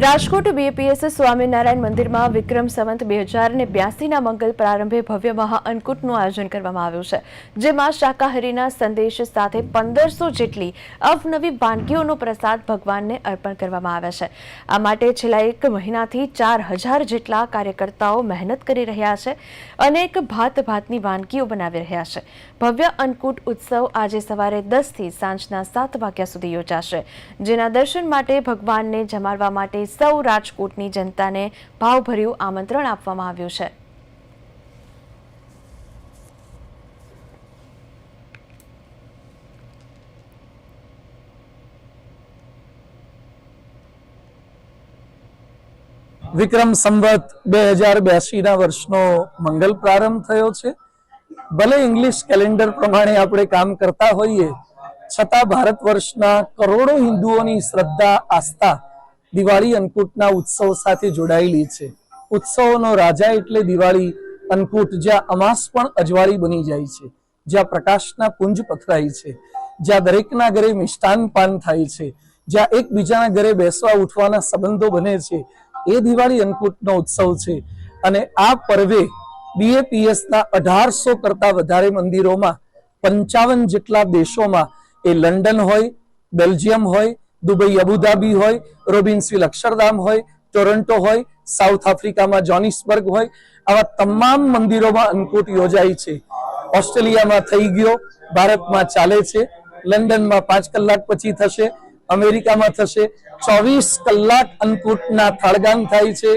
Rajkot BAPS Swaminarayan મંદિરમાં વિક્રમ સંવંત બે હજાર ને બ્યાસીના મંગલ પ્રારંભે ભવ્ય મહાઅન્નકૂટનું આયોજન કરવામાં આવ્યું છે, જેમાં શાકાહારીના સંદેશ સાથે પંદરસો જેટલી અવનવી વાનગીઓનો પ્રસાદ ભગવાનને અર્પણ કરવામાં આવ્યા છે. આ માટે છેલ્લા એક મહિનાથી ચાર હજાર જેટલા કાર્યકર્તાઓ મહેનત કરી રહ્યા છે અનેક ભાત ભાતની વાનગીઓ બનાવી રહ્યા છે. ભવ્ય અન્નકૂટ ઉત્સવ આજે સવારે દસથી સાંજના સાત વાગ્યા સુધી યોજાશે, જેના દર્શન માટે ભગવાનને જમાડવા માટે સૌ રાજકોટની જનતાને ભાવભર્યું આમંત્રણ આપવામાં આવ્યું છે. વિક્રમ સંવત બે હજાર બ્યાસીના વર્ષનો મંગલ પ્રારંભ થયો છે. ભલે ઇંગ્લિશ કેલેન્ડર પ્રમાણે આપણે કામ કરતા હોઈએ, છતાં ભારત વર્ષના કરોડો હિન્દુઓની શ્રદ્ધા, આસ્થા દિવાળી અન્નકૂટના ઉત્સવ સાથે જોડાયેલી છે. ઉત્સવોનો રાજા એટલે દિવાળી અન્નકૂટ, જ્યાં અમાસ પણ અજવાળી બની જાય છે, જ્યાં પ્રકાશના પુંજ પથરાય છે, જ્યાં દરેકના ઘરે મિષ્ટાન પાન થાય છે, જ્યાં એકબીજાના ઘરે બેસવા ઉઠવાના સંબંધો બને છે. એ દિવાળી અન્નકૂટનો ઉત્સવ છે અને આ પર્વે બીએપીએસના અઢારસો કરતા વધારે મંદિરોમાં પંચાવન જેટલા દેશોમાં, એ લંડન હોય, બેલ્જિયમ હોય દુબઈ, અબુધાબી હોય રોબિન્સવિલ અક્ષરધામ હોય, ટોરન્ટો હોય, સાઉથ આફ્રિકામાં જોનિસબર્ગ હોય, આવા તમામ મંદિરોમાં અન્નકૂટ યોજાય છે. ઓસ્ટ્રેલિયામાં થઈ ગયો, ભારતમાં ચાલે છે. લંડનમાં પાંચ કલાક પછી થશે, અમેરિકામાં થશે, ચોવીસ કલાક અન્નકૂટના થાળગામ થાય છે.